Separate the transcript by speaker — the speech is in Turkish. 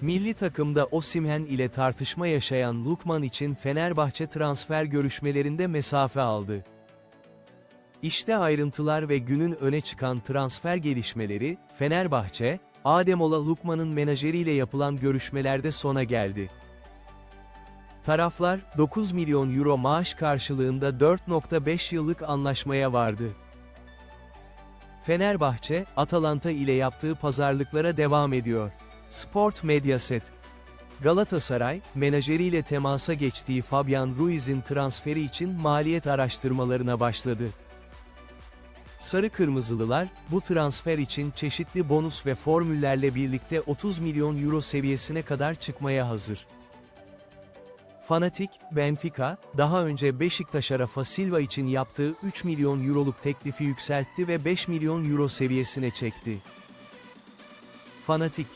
Speaker 1: Milli takımda Osimhen ile tartışma yaşayan Lukman için Fenerbahçe transfer görüşmelerinde mesafe aldı. İşte ayrıntılar ve günün öne çıkan transfer gelişmeleri, Fenerbahçe, Ademola Lukman'ın menajeriyle yapılan görüşmelerde sona geldi. Taraflar, 9 milyon euro maaş karşılığında 4.5 yıllık anlaşmaya vardı. Fenerbahçe, Atalanta ile yaptığı pazarlıklara devam ediyor. Sport Mediaset Galatasaray, menajeriyle temasa geçtiği Fabian Ruiz'in transferi için maliyet araştırmalarına başladı. Sarı Kırmızılılar, bu transfer için çeşitli bonus ve formüllerle birlikte 30 milyon euro seviyesine kadar çıkmaya hazır. Fanatik, Benfica, daha önce Beşiktaş'a Rafa Silva için yaptığı 3 milyon euroluk teklifi yükseltti ve 5 milyon euro seviyesine çekti. Fanatik,